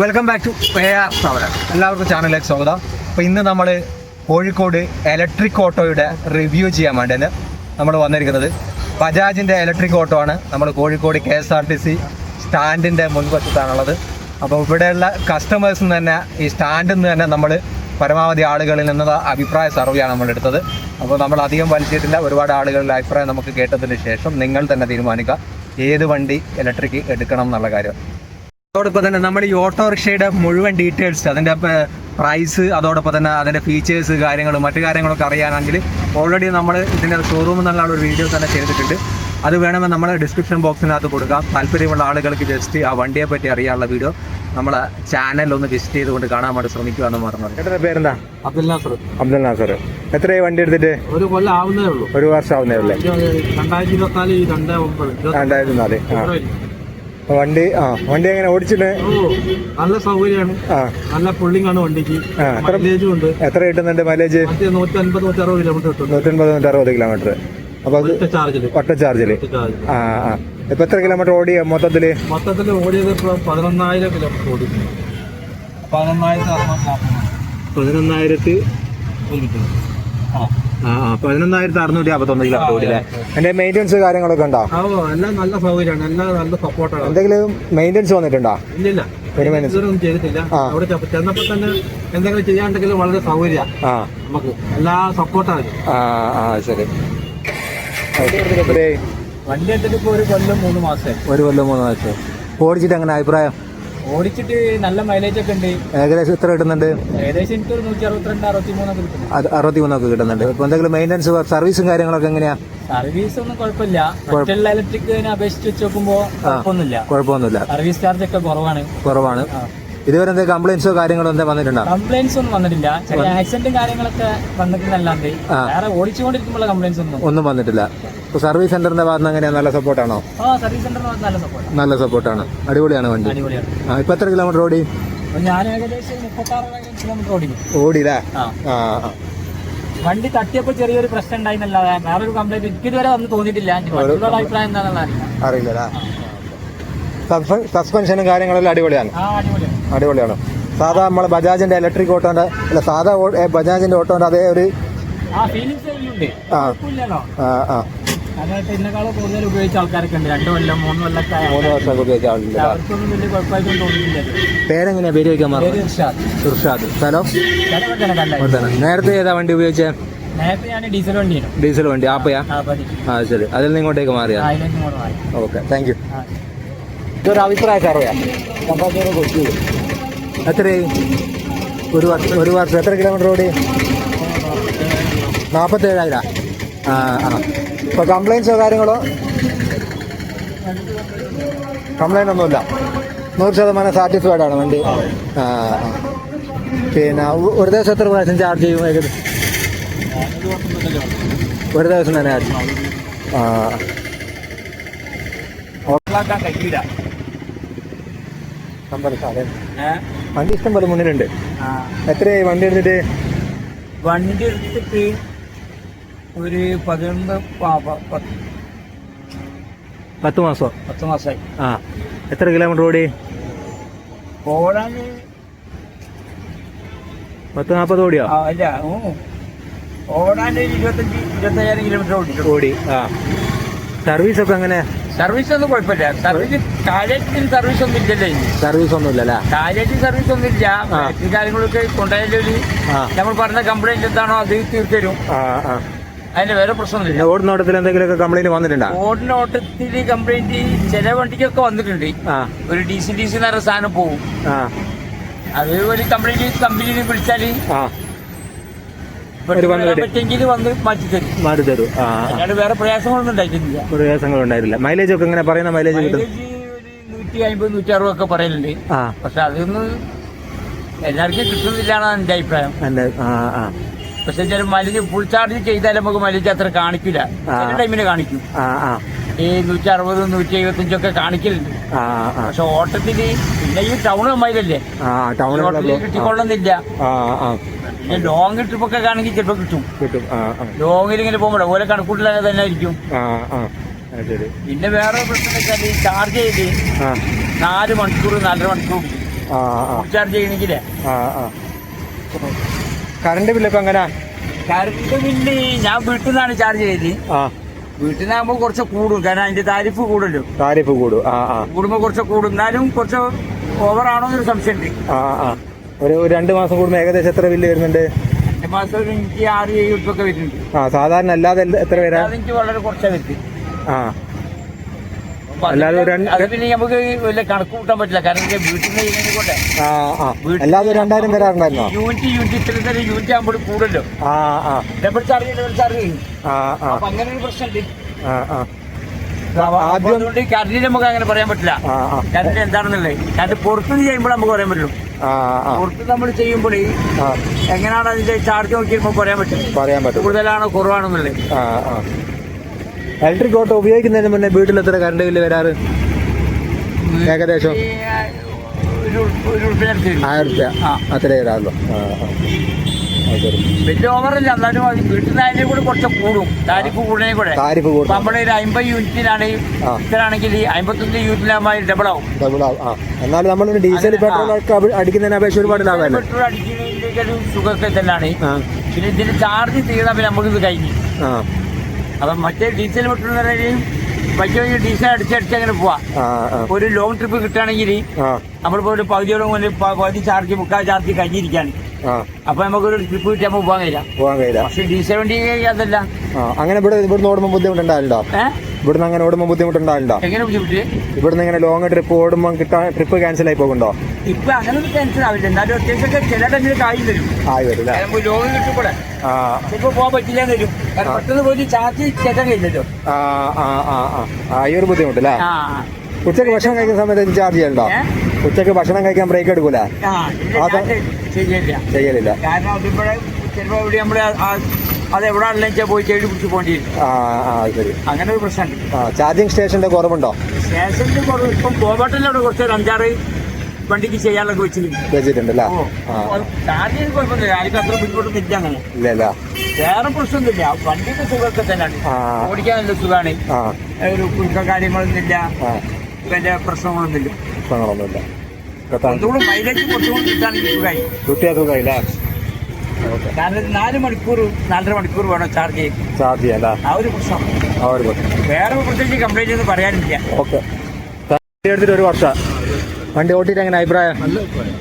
Welcome back to സമരം എല്ലാവർക്കും ചാനലിലേക്ക് സ്വാഗതം. അപ്പോൾ ഇന്ന് നമ്മൾ കോഴിക്കോട് ഇലക്ട്രിക് ഓട്ടോയുടെ റിവ്യൂ ചെയ്യാൻ വേണ്ടിയാണ് നമ്മൾ വന്നിരിക്കുന്നത്. ബജാജിന്റെ ഇലക്ട്രിക് ഓട്ടോ ആണ്. നമ്മൾ Kozhikode K S R T C സ്റ്റാൻഡിന്റെ മുൻവശത്താണുള്ളത്. അപ്പോൾ ഇവിടെയുള്ള കസ്റ്റമേഴ്സിൽ നിന്ന് തന്നെ ഈ സ്റ്റാൻഡിൽ നിന്ന് തന്നെ നമ്മൾ പരമാവധി ആളുകളിൽ നിന്നുള്ള അഭിപ്രായ സർവേയാണ് നമ്മൾ എടുത്തത്. അപ്പോൾ നമ്മൾ അധികം വലിച്ചിട്ടില്ല. ഒരുപാട് ആളുകളുടെ അഭിപ്രായം നമുക്ക് കേട്ടതിന് ശേഷം നിങ്ങൾ തന്നെ തീരുമാനിക്കുക. ഏത് വണ്ടി ഇലക്ട്രിക് എടുക്കണം എന്നുള്ള കാര്യം. അതോടൊപ്പം തന്നെ നമ്മൾ ഈ ഓട്ടോറിക്ഷയുടെ മുഴുവൻ ഡീറ്റെയിൽസ് അതിന്റെ പ്രൈസ് അതോടൊപ്പം തന്നെ അതിന്റെ ഫീച്ചേഴ്സ് കാര്യങ്ങളും മറ്റു കാര്യങ്ങളൊക്കെ അറിയാനാണെങ്കിൽ ഓൾറെഡി നമ്മൾ ഇതിന്റെ ഷോറൂം എന്നുള്ള ഒരു വീഡിയോ തന്നെ ചെയ്തിട്ടുണ്ട്. അത് വേണമെങ്കിൽ നമ്മൾ ഡിസ്ക്രിപ്ഷൻ ബോക്സിനകത്ത് കൊടുക്കാം. താല്പര്യമുള്ള ആളുകൾക്ക് ജസ്റ്റ് ആ വണ്ടിയെ പറ്റി അറിയാനുള്ള വീഡിയോ നമ്മളെ ചാനൽ ഒന്ന് വിസിറ്റ് ചെയ്തുകൊണ്ട് കാണാൻ വേണ്ടി ശ്രമിക്കുക എന്ന് പറഞ്ഞത് പേരെന്താ? അബ്ദുൽ നാസർ. അബ്ദുൽ നാസർ. എത്രയായി വണ്ടി എടുത്തിട്ട്? ഒരു കൊല്ലം ആവുന്നേ ഉള്ളൂ. ഒരു വർഷം ആവുന്നേ ഉള്ളൂ രണ്ടായിരത്തി ഇരുപത്തിനാല് രണ്ട് ഒമ്പത് രണ്ടായിരത്തി നാല് വണ്ടി ആ വണ്ടി എങ്ങനെ ഓടിച്ചിട്ട് നല്ല സൗകര്യമാണ്. നല്ല പുള്ളിങ് ആണ് വണ്ടിക്ക്. മൈലേജും ഉണ്ട്. എത്ര കിട്ടുന്നുണ്ട് മൈലേജ്? നൂറ്റൻപത് നൂറ്റി അൻപത് നൂറ്റി അറുപത് കിലോമീറ്റർ നൂറ്റൻപത് നൂറ്റി അറുപത് കിലോമീറ്റർ അപ്പൊ അത് ഒറ്റ ചാർജിൽ. ചാർജിൽ ചാർജ് ആ ആ. ഇപ്പൊ എത്ര കിലോമീറ്റർ ഓടിയ മൊത്തത്തിൽ? മൊത്തത്തിൽ ഓടിയത് ഇപ്പൊ പതിനൊന്നായിരം കിലോമീറ്റർ ഓടി പതിനൊന്നായിരത്തി പതിനൊന്നായിരത്തി പതിനൊന്നായിരത്തി അറുന്നൂറ്റി അമ്പത്തൊന്ന് കിലോമീറ്റർ ഓടില്ലേ അതിന്റെ മെയിന്റെനൻസ് കാര്യങ്ങളൊക്കെ ഉണ്ടോ? എല്ലാം നല്ല സൗകര്യമാണ്. എല്ലാം നല്ല സപ്പോർട്ടാണ് എന്തെങ്കിലും മെയിന്റെനൻസ് വന്നിട്ടുണ്ടോ? ഇല്ലില്ല. ചെയ്തിട്ടില്ല. അവിടെ ചെന്നപ്പോൾ തന്നെ എന്തെങ്കിലും വളരെ സൗകര്യമാണ് നമുക്ക് എല്ലാ സപ്പോർട്ടാണ് ശരി. വണ്ടി എടുത്തിട്ട് ഒരു കൊല്ലം മൂന്ന് മാസം ഒരു കൊല്ലം മൂന്ന് മാസം ഓടിച്ചിട്ട് എങ്ങനെ അഭിപ്രായം? ഓടിച്ചിട്ട് നല്ല മൈലേജ് ഒക്കെ ഉണ്ട്. ഏകദേശം എത്ര കിട്ടുന്നുണ്ട്? ഏകദേശം എനിക്ക് നൂറ്റി അറുപത്തിരണ്ട് അറുപത്തിമൂന്നൊക്കെ കിട്ടും അത് അറുപത്തി മൂന്നൊക്കെ കിട്ടുന്നുണ്ട്. ഇപ്പൊ എന്തെങ്കിലും മെയിന്റെനൻസ് സർവീസും കാര്യങ്ങളൊക്കെ എങ്ങനെയാ? സർവീസ് ഒന്നും കുഴപ്പമില്ല. മറ്റുള്ള ഇലക്ട്രിക്കിനെ അപേക്ഷിച്ച് വെച്ച് നോക്കുമ്പോ കുഴപ്പമൊന്നുമില്ല. കുഴപ്പമൊന്നുമില്ല. സർവീസ് ചാർജ് ഒക്കെ കുറവാണ്. കുറവാണ്. ഇതുവരെ എന്തെങ്കിലും കംപ്ലൈൻസോ കാര്യങ്ങളോ എന്താ വന്നിട്ടുണ്ടോ? കംപ്ലൈൻസ് ഒന്നും വന്നിട്ടില്ല. ചെറിയ ആക്സിഡന്റും കാര്യങ്ങളൊക്കെ വന്നിട്ടുണ്ടല്ലാണ്ട് വേറെ ഓടിച്ചുകൊണ്ടിരിക്കുമ്പോൾ കംപ്ലൈൻസ് ഒന്നും. ഒന്നും വന്നിട്ടില്ല. ഇപ്പൊ സർവീസ് സെന്ററിന്റെ ഭാഗത്ത് നിന്ന് നല്ല സപ്പോർട്ടാണോ? സർവീസ് സെന്റർ നല്ല സപ്പോർട്ട് നല്ല സപ്പോർട്ടാണ്. അടിപൊളിയാണ് വണ്ടി. അടിപൊളിയാണ്. ആ ഇപ്പൊ എത്ര കിലോമീറ്റർ ഓടി? ഞാൻ ഏകദേശം മുപ്പത്താറ് കിലോമീറ്റർ ഓടിക്കും ഓടിയില്ലേ? ആ. വണ്ടി തട്ടിയപ്പോൾ ചെറിയൊരു പ്രശ്നം ഉണ്ടായിരുന്നല്ലാതെ വേറൊരു കംപ്ലൈന്റ് എനിക്ക് ഇതുവരെ ഒന്നും തോന്നിയിട്ടില്ല. മറ്റുള്ളവരുടെ അഭിപ്രായം എന്താണെന്നുള്ള അറിയില്ല. അറിയില്ലല്ലേ? സസ്പെൻഷനും കാര്യങ്ങളെല്ലാം അടിപൊളിയാണ്. അടിപൊളിയാണ്. സാധാ നമ്മളെ ബജാജിന്റെ ഇലക്ട്രിക് ഓട്ടോന്റെ അല്ല സാധാ ബജാജിന്റെ ഓട്ടോന്റെ അതേ ഒരു ആ ആ ആ. അതായത് ഇതിനേക്കാളും കൂടുതൽ ഉപയോഗിച്ച ആൾക്കാരൊക്കെ ഉണ്ട്. രണ്ടു കൊല്ലം മൂന്ന് കൊല്ലമൊക്കെ ആയ മൂന്ന് വർഷം ഉപയോഗിച്ച ആളുണ്ട് അവർക്കൊന്നും വലിയ കുഴപ്പമായിട്ടൊന്നും തോന്നിയില്ല ഇത്. പേരെങ്ങനെയാ? പേര് പേര് മറന്നു. ഇർഷാദ്. സ്ഥലം. നേരത്തെ ഏതാ വണ്ടി ഉപയോഗിച്ചേ? നേരത്തെ ഞാൻ ഡീസൽ വണ്ടിയാണ് ഡീസൽ വണ്ടി. ആപ്പയാ? ആ ശരി. അതിൽ നിന്ന് ഇങ്ങോട്ടേക്ക് മാറിയാ? ഓക്കെ. Thank you. ഇതൊരു അഭിപ്രായ എത്രയായി? എത്ര ഒരു വർഷം ഒരു വർഷം. എത്ര കിലോമീറ്റർ ഓടി? നാൽപ്പത്തേഴായിരം ആ ആ. ഇപ്പോൾ കംപ്ലൈൻസോ കാര്യങ്ങളോ? കംപ്ലൈന്റ് ഒന്നുമില്ല. നൂറ് ശതമാനം സാറ്റിസ്ഫൈഡ് ആണ് വണ്ടി. ആ. പിന്നെ ഒരു ദിവസം എത്ര പ്രാവശ്യം ചാർജ് ചെയ്യും ഏകദേശം ഒരു ദിവസം തന്നെ ചാർജ് ആ വണ്ടി ഇഷ്ടം പോലെ മുന്നിലുണ്ട്. എത്രയായി വണ്ടി എടുത്തിട്ട്? വണ്ടി എടുത്തിട്ട് ഒരു പതിനൊന്ന് പത്ത് മാസം? പത്ത് മാസമായി ആ. എത്ര കിലോമീറ്റർ ഓടി? ഓടാൻ പത്ത് നാൽപ്പത് ഓടിയോ? അല്ല ഓടാൻ ഇരുപത്തഞ്ച് ഇരുപത്തയ്യായിരം കിലോമീറ്റർ ഓടി ഓടി. ആ. സർവീസ് ഒക്കെ അങ്ങനെ സർവീസ് ഒന്നും കുഴപ്പമില്ല. സർവീസ് കാലേറ്റിന് സർവീസ് ഒന്നും ഇല്ലല്ലേ സർവീസ് ഒന്നും ഇല്ലല്ലേ കാലേറ്റ് സർവീസ് ഒന്നും ഇല്ല കാര്യങ്ങളൊക്കെ കൊണ്ടുപോയാലൊരു നമ്മൾ പറഞ്ഞ കംപ്ലൈന്റ് എന്താണോ അത് തീർത്തരും ആ ആ അതിന് വേറെ പ്രശ്നമൊന്നുമില്ല. ഓടിനോട്ടത്തിൽ ഓടുന്നോട്ടത്തിൽ എന്തെങ്കിലുമൊക്കെ കംപ്ലൈന്റ് വന്നിട്ടുണ്ടോ? ഓടിനോട്ടത്തിൽ കംപ്ലൈന്റ് ചില വണ്ടിക്കൊക്കെ വന്നിട്ടുണ്ട്. ആ. ഒരു ഡി സി ഡി സി എന്ന് പറഞ്ഞ സാധനം പോകും ആ. അത് ഒരു കംപ്ലൈന്റ് കമ്പനിയിൽ വിളിച്ചാൽ ആ. ഒരു വന്ന് വരും. പറ്റെങ്കിൽ വന്ന് മാറ്റി തരും. മാറി തരൂ. ആ. ആ. അല്ലാണ്ട് വേറെ പ്രയാസങ്ങളൊന്നും ഉണ്ടായിട്ടില്ല. പ്രയാസങ്ങൾ ഉണ്ടായിരുന്നില്ല മൈലേജ് ഒക്കെ എങ്ങനെ പറയുന്ന മൈലേജ് കിട്ടും? മൈലേജ് ഒരു നൂറ്റി അമ്പത് നൂറ്റി അറുപതൊക്കെ പറയലുണ്ട്. ആ. പക്ഷെ അതൊന്നും എല്ലാവർക്കും കിട്ടുന്നില്ലാണ് എന്റെ അഭിപ്രായം. ആ ആ. പക്ഷെ ചില മൈലേജ് ഫുൾ ചാർജ് ചെയ്താൽ നമുക്ക് മൈലേജ് അത്ര കാണിക്കില്ല. ചില ടൈമിന് കാണിക്കും. ഈ നൂറ്റി അറുപത് നൂറ്റി എഴുപത്തഞ്ചൊക്കെ കാണിക്കലുണ്ട് പക്ഷെ ഓട്ടത്തിൽ പിന്നെ ഈ ടൗൺ മൈലല്ലേ കിട്ടിക്കൊള്ളുന്നില്ല. പിന്നെ ലോങ് ട്രിപ്പൊക്കെ ആണെങ്കിൽ ചിലപ്പോൾ കിട്ടും. ലോങ്ങിൽ ഇങ്ങനെ പോകുമ്പോൾ ഓരോ കണക്കൂട്ടിലൊക്കെ തന്നെ ആയിരിക്കും. പിന്നെ വേറെ പ്രശ്നം വെച്ചാൽ ഈ ചാർജ് ചെയ്ത് നാല് മണിക്കൂർ നാലര മണിക്കൂർ ചാർജ് ചെയ്യണമെങ്കിലേ ആ ബില്ല് ഇപ്പൊ എങ്ങനെ കറണ്ട് ബില്ല് ഞാൻ വീട്ടിൽ നിന്നാണ് ചാർജ് ചെയ്തത് ആ. വീട്ടിൽ നിന്നാകുമ്പോ കുറച്ച് കൂടും. കാരണം അതിന്റെ താരിഫ് കൂടുമല്ലോ. താരിഫ് കൂടും. ആ ആ. കൂടുമ്പോൾ കുറച്ച് കൂടും. എന്നാലും കുറച്ച് ഓവറാണോ എന്നൊരു സംശയമുണ്ട് ആ ആ. ഒരു ഒരു രണ്ട് മാസം കൂടുമ്പോൾ ഏകദേശം എത്ര ബില്ല് വരുന്നുണ്ട്? രണ്ട് മാസം ഒരു എനിക്ക് ആറ് ഏഴ് ഉപ്പൊക്കെ വരുന്നുണ്ട്. ആ സാധാരണ അല്ലാതെ എത്ര വരാ? എനിക്ക് വളരെ കുറച്ചാണ് വരുന്നത്. ആ അപ്പൊ അല്ലാതെ ഒരു അതിന് രണ്ട്- അത് പിന്നെ നമുക്ക് വലിയ കണക്ക് കൂട്ടാൻ പറ്റില്ല. കാരണം വീട്ടിൽ നിന്ന് ആ അല്ലാതെ രണ്ടായിരം വരാറുണ്ടായിരുന്നോ? യൂണിറ്റ് യൂണിറ്റ് ഇത്ര തന്നെ യൂണിറ്റ് ആകുമ്പോൾ ആ ആ. ഡബിൾ ചാർജ് ഡബിൾ ചാർജ് അപ്പൊ അങ്ങനെ ഒരു പ്രശ്നമുണ്ട് അതുകൊണ്ട് കറണ്ടിന് നമുക്ക് അങ്ങനെ പറയാൻ പറ്റില്ല. കറണ്ട് എന്താണെന്നുള്ളത്. കറണ്ട് പുറത്തുനിന്ന് ചെയ്യുമ്പോൾ നമുക്ക് പറയാൻ ആ പുറത്ത് നമ്മൾ ചെയ്യുമ്പോൾ എങ്ങനെയാണ് അതിന്റെ ചാർജ് നോക്കിയപ്പോ പറയാൻ പറ്റും. പറയാൻ പറ്റും. കൂടുതലാണോ കുറവാണെന്നുള്ളത് ആ ആ. ഇലക്ട്രിക് ഓട്ടോ ഉപയോഗിക്കുന്നതിന് മുന്നേ വീട്ടിൽ എത്ര കറണ്ട് ബില്ല് വരാറ്? ഏകദേശം. ആയിരം ആ. അത്രേ വരാറുള്ളൂ. വലിയ ഓവറില്ല എന്നാലും വീട്ടിൽ കൂടെ കുറച്ച് കൂടും. താരിഫ് കൂടുന്നതിനെ കൂടെ. താരിഫ് കൂടും. നമ്മുടെ ഒരു അമ്പത് യൂണിറ്റിനാണ് ആ. ഇത്രയാണെങ്കിൽ അമ്പത്തൊന്ന് യൂണിറ്റിലാകുമ്പോൾ ഡബിൾ ആവും. ഡബിൾ ആവും. ആ. എന്നാലും നമ്മൾ ഡീസൽ പെട്രോൾ അടിക്കുന്നതിന് അപേക്ഷ ഒരുപാട് ലാഭമല്ലേ? പെട്രോൾ അടിക്കുന്നതിന്റെ ഒരു സുഖമൊക്കെ തന്നെയാണ്. പിന്നെ ഇതിന്റെ ചാർജ് തീർന്നാൽ പിന്നെ നമുക്ക് ഇത് കഴിഞ്ഞു. അപ്പം മറ്റേ ഡീസൽ പറയുകയും വലിയ വലിയ ഡീസൽ അടിച്ചടിച്ച് അങ്ങനെ പോവാം. ഒരു ലോങ് ട്രിപ്പ് കിട്ടുകയാണെങ്കിൽ നമ്മളിപ്പോ ഒരു പകുതിയോളം കൊണ്ട് പ- പകുതി ചാർജ് മുക്കാൽ ചാർജ് കഴിഞ്ഞിരിക്കാൻ അപ്പൊ നമുക്ക് ഒരു ട്രിപ്പ് കിട്ടി നമുക്ക് പോകാൻ കഴിയില്ല. പോകാൻ കഴിയില്ല. പക്ഷെ ഡീസൽ വണ്ടി അതല്ല അങ്ങനെ ഇവിടെ ഇവിടുന്ന് ഓടുമ്പോൾ ബുദ്ധിമുട്ടുണ്ടാവില്ലോ ഇവിടുന്ന് അങ്ങനെ ഓടുമ്പോൾ ബുദ്ധിമുട്ടുണ്ടാവില്ല എങ്ങനെ ബുദ്ധിമുട്ട്? ഇവിടുന്ന് ഇങ്ങനെ ലോങ് ട്രിപ്പ് ഓടുമ്പോൾ കിട്ടാൻ ട്രിപ്പ് ക്യാൻസൽ ആയി പോകുന്നുണ്ടോ? ഇപ്പൊ അങ്ങനെ ഒരു ടെൻഷൻ ആവില്ല. എന്നാലും അത്യാവശ്യമൊക്കെ ചില ടൈമിൽ ആയി തരും ആയി വരും അല്ലേ നമുക്ക് ലോങ് കിട്ടുമ്പോഴേ. ആ. ചിലപ്പോൾ പോകാൻ പറ്റില്ല വരും. കാരണം പെട്ടെന്ന് പോയി ചാർജ് ചേട്ടാൻ കഴിയില്ലല്ലോ. ആ ആ ആ ആ. ആ ഈ ഒരു ബുദ്ധിമുട്ടല്ലേ ആ ഉച്ചയ്ക്ക് ഭക്ഷണം കഴിക്കുന്ന സമയത്ത് ചാർജ് ചെയ്യണ്ടോ? ഏ? ഉച്ചയ്ക്ക് ഭക്ഷണം കഴിക്കാൻ ബ്രേക്ക് എടുക്കൂല? ആ ഇല്ല, അതാ- ഞാൻ ചെയ്യില്ല ചെയ്യലില്ല. കാരണം ഇവിടെ നമ്മൾ അത് എവിടെ പോയി ചെടി പിടിച്ച് പോകേണ്ടി വരും. ആ ആ ശരി. അങ്ങനെ ഒരു പ്രശ്നമുണ്ട്. ആ ചാർജിങ് സ്റ്റേഷന്റെ കുറവുണ്ടോ? സ്റ്റേഷനിൽ കുറവ് ഇപ്പം അവിടെ കുറച്ച് ഒരു അഞ്ചാറ് വണ്ടിക്ക് ചെയ്യാനൊക്കെ വെച്ചിട്ടുണ്ട് വെച്ചിട്ടുണ്ട് അല്ലേ കുഴപ്പമില്ല ആർക്കും അത്ര ബുദ്ധിമുട്ടൊന്നും ഇല്ല അങ്ങനെ ഇല്ല ഇല്ല. വേറെ പ്രശ്നമൊന്നുമില്ല. വണ്ടിയുടെ സുഖമൊക്കെ തന്നെയാണ്. ഓടിക്കാൻ നല്ല സുഖമാണ്. ഒരു കുരുക്ക കാര്യങ്ങളൊന്നുമില്ല. വലിയ പ്രശ്നങ്ങളൊന്നുമില്ല. പ്രശ്നങ്ങളൊന്നുമില്ല. ഒന്നുകൂടി മൈലേജ് കുറച്ചുകൂടി കിട്ടാണെങ്കിൽ സുഖമായി. കിട്ടിയാൽ സുഖമില്ലേ ഓക്കെ. കാരണം നാല് മണിക്കൂർ നാലര മണിക്കൂർ വേണം ചാർജ് ചെയ്യാൻ. ചാർജ് ചെയ്യാം ആ ഒരു പ്രശ്നം. ആ ഒരു പ്രശ്നം. വേറെ പ്രത്യേകിച്ച് കംപ്ലൈന്റ് ഒന്നും പറയാനില്ല. ഓക്കെ. എടുത്തിട്ട് ഒരു വർഷം. വണ്ടി ഓട്ടിയിട്ട് എങ്ങനെ അഭിപ്രായം?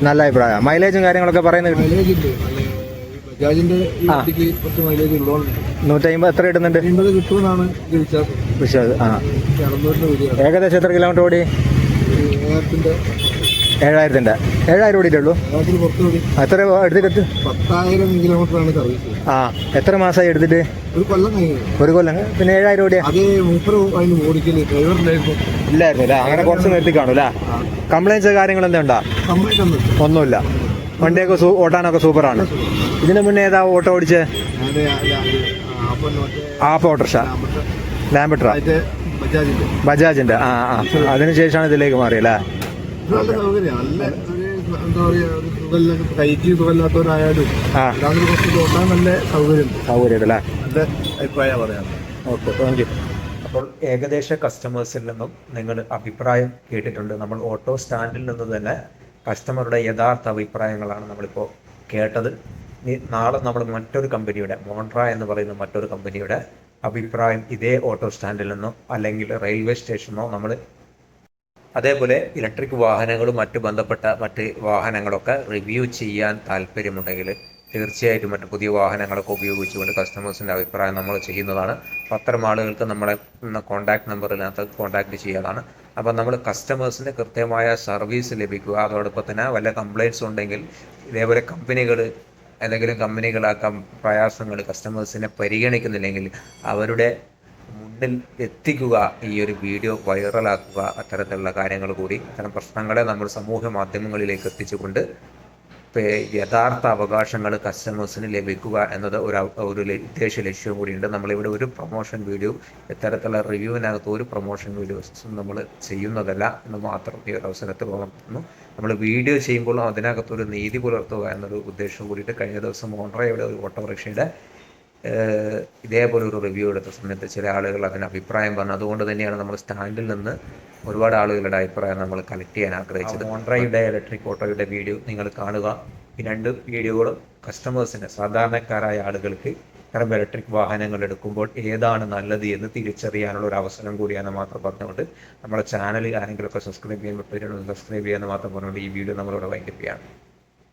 നല്ല അഭിപ്രായം. മൈലേജും കാര്യങ്ങളൊക്കെ പറയുന്നത് നൂറ്റമ്പത് എത്ര ഇടുന്നുണ്ട് വിശ്വാസം. ആ. ഏകദേശം എത്ര കിലോമീറ്റർ ഓടി? ഏഴായിരത്തിന്റെ. ഏഴായിരം പുറത്ത് കൂടി എത്ര എടുത്തിട്ട്? പത്തായിരം കിലോമീറ്ററാണ് സർവീസ് ആ എത്ര മാസമായി എടുത്തിട്ട്? ഒരു കൊല്ലം ഒരു കൊല്ലം. പിന്നെ ഏഴായിരം ഓടിയാ? അത് മൂപ്പർ അതിന് ഓടിക്കൽ. ഡ്രൈവറിലായിരുന്നു ഇല്ലായിരുന്നു. അല്ലേ? അങ്ങനെ കുറച്ച് നിർത്തി കാണും അല്ലേ? കംപ്ലൈൻസ് കാര്യങ്ങൾ എന്താ ഉണ്ടാ? ഒന്നുമില്ല. വണ്ടിയൊക്കെ ഓട്ടാനൊക്കെ സൂപ്പറാണ്. ഇതിന് മുന്നേ ഏതാ ഓട്ടോ ഓടിച്ച്? Ape autorickshaw? ലാംബട്ര ബജാജിന്റെ. ആ ആ. അതിനുശേഷമാണ് ഇതിലേക്ക് മാറിയല്ലേ നല്ല സൗകര്യമാണ് നല്ല ഒരു എന്താ പറയാ ഒരു സുഖമില്ല കൈക്ക് സുഖമില്ലാത്തവരായാലും ആ. അല്ലാതെ കുറച്ച് ഓട്ടാൻ നല്ല സൗകര്യം അല്ലേ നല്ല അഭിപ്രായം പറയാം. ഓക്കെ താങ്ക് യു അപ്പോൾ ഏകദേശ കസ്റ്റമേഴ്സിൽ നിന്നും നിങ്ങൾ അഭിപ്രായം കേട്ടിട്ടുണ്ട്. നമ്മൾ ഓട്ടോ സ്റ്റാൻഡിൽ നിന്ന് തന്നെ കസ്റ്റമറുടെ യഥാർത്ഥ അഭിപ്രായങ്ങളാണ് നമ്മളിപ്പോൾ കേട്ടത്. നാളെ നമ്മൾ മറ്റൊരു കമ്പനിയുടെ മോണ്ട്ര എന്ന് പറയുന്ന മറ്റൊരു കമ്പനിയുടെ അഭിപ്രായം ഇതേ ഓട്ടോ സ്റ്റാൻഡിൽ നിന്നോ അല്ലെങ്കിൽ റെയിൽവേ സ്റ്റേഷനോ നമ്മൾ അതേപോലെ ഇലക്ട്രിക് വാഹനങ്ങളും മറ്റു ബന്ധപ്പെട്ട മറ്റ് വാഹനങ്ങളൊക്കെ റിവ്യൂ ചെയ്യാൻ താല്പര്യമുണ്ടെങ്കിൽ തീർച്ചയായിട്ടും മറ്റു പുതിയ വാഹനങ്ങളൊക്കെ ഉപയോഗിച്ചുകൊണ്ട് കസ്റ്റമേഴ്സിന്റെ അഭിപ്രായം നമ്മൾ ചെയ്യുന്നതാണ്. അത്തരം ആളുകൾക്ക് നമ്മളെ കോൺടാക്ട് നമ്പറിനകത്ത് കോൺടാക്ട് ചെയ്യാതാണ് അപ്പം നമ്മൾ കസ്റ്റമേഴ്സിന് കൃത്യമായ സർവീസ് ലഭിക്കുക. അതോടൊപ്പം തന്നെ വല്ല കംപ്ലയിൻസ് ഉണ്ടെങ്കിൽ ഇതേപോലെ കമ്പനികൾ ഏതെങ്കിലും കമ്പനികളാക്കാൻ പ്രയാസങ്ങൾ കസ്റ്റമേഴ്സിനെ പരിഗണിക്കുന്നില്ലെങ്കിൽ അവരുടെ മുന്നിൽ എത്തിക്കുക ഈ ഒരു വീഡിയോ വൈറലാക്കുക അത്തരത്തിലുള്ള കാര്യങ്ങൾ കൂടി അത്തരം പ്രശ്നങ്ങളെ നമ്മൾ സമൂഹ മാധ്യമങ്ങളിലേക്ക് എത്തിച്ചുകൊണ്ട് യഥാർത്ഥ അവകാശങ്ങൾ കസ്റ്റമേഴ്സിന് ലഭിക്കുക എന്നത് ഒരു ഒരു ഉദ്ദേശ ലക്ഷ്യവും കൂടിയുണ്ട്. നമ്മളിവിടെ ഒരു പ്രൊമോഷൻ വീഡിയോ ഇത്തരത്തിലുള്ള റിവ്യൂവിനകത്ത് ഒരു പ്രൊമോഷൻ വീഡിയോസും നമ്മൾ ചെയ്യുന്നതല്ല എന്ന് മാത്രം ഈ ഒരു അവസരത്തിൽ ഓർമ്മിക്കുന്നു നമ്മൾ വീഡിയോ ചെയ്യുമ്പോൾ അതിനകത്തൊരു നീതി പുലർത്തുക എന്നൊരു ഉദ്ദേശം കൂടിയിട്ട് കഴിഞ്ഞ ദിവസം ഓൺറയുടെ ഒരു ഓട്ടോറിക്ഷയുടെ ഇതേപോലെ ഒരു റിവ്യൂ എടുത്ത സമയത്ത് ചില ആളുകൾ അതിന് അഭിപ്രായം പറഞ്ഞു. അതുകൊണ്ട് തന്നെയാണ് നമ്മൾ സ്റ്റാൻഡിൽ നിന്ന് ഒരുപാട് ആളുകളുടെ അഭിപ്രായം നമ്മൾ കളക്ട് ചെയ്യാൻ ആഗ്രഹിച്ചത്. മോൺഡ്രയുടെ ഇലക്ട്രിക് ഓട്ടോയുടെ വീഡിയോ നിങ്ങൾ കാണുക. ഈ രണ്ട് വീഡിയോകളും കസ്റ്റമേഴ്സിന് സാധാരണക്കാരായ ആളുകൾക്ക് ഇത്തരം ഇലക്ട്രിക് വാഹനങ്ങൾ എടുക്കുമ്പോൾ ഏതാണ് നല്ലത് എന്ന് തിരിച്ചറിയാനുള്ള ഒരു അവസരം കൂടിയാണ് മാത്രം പറഞ്ഞുകൊണ്ട് നമ്മുടെ ചാനൽ ആരെങ്കിലുമൊക്കെ സബ്സ്ക്രൈബ് ചെയ്യാൻ പറ്റും സബ്സ്ക്രൈബ് ചെയ്യാൻ മാത്രം പറഞ്ഞുകൊണ്ട് ഈ വീഡിയോ നമ്മളിവിടെ വൈകിപ്പിക്കുകയാണ്